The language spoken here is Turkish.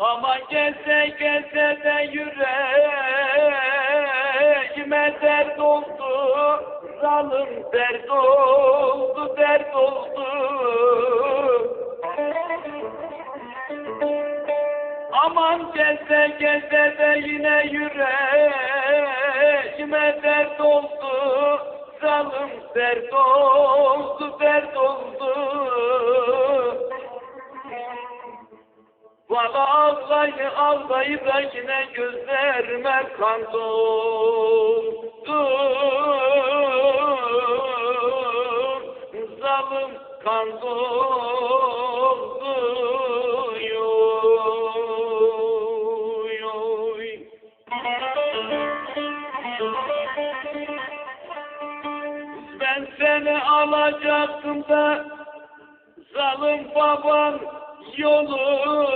Ama geze geze de yüreğime dert oldu. Zalim dert oldu, dert oldu. Aman geze geze de yine yüreğime dert oldu. Zalim dert oldu, dert oldu Valla ağlayı ağlayı yine gözlerime kan doldu Zalim kan doldu Ben seni alacaktım da Zalim baban yolu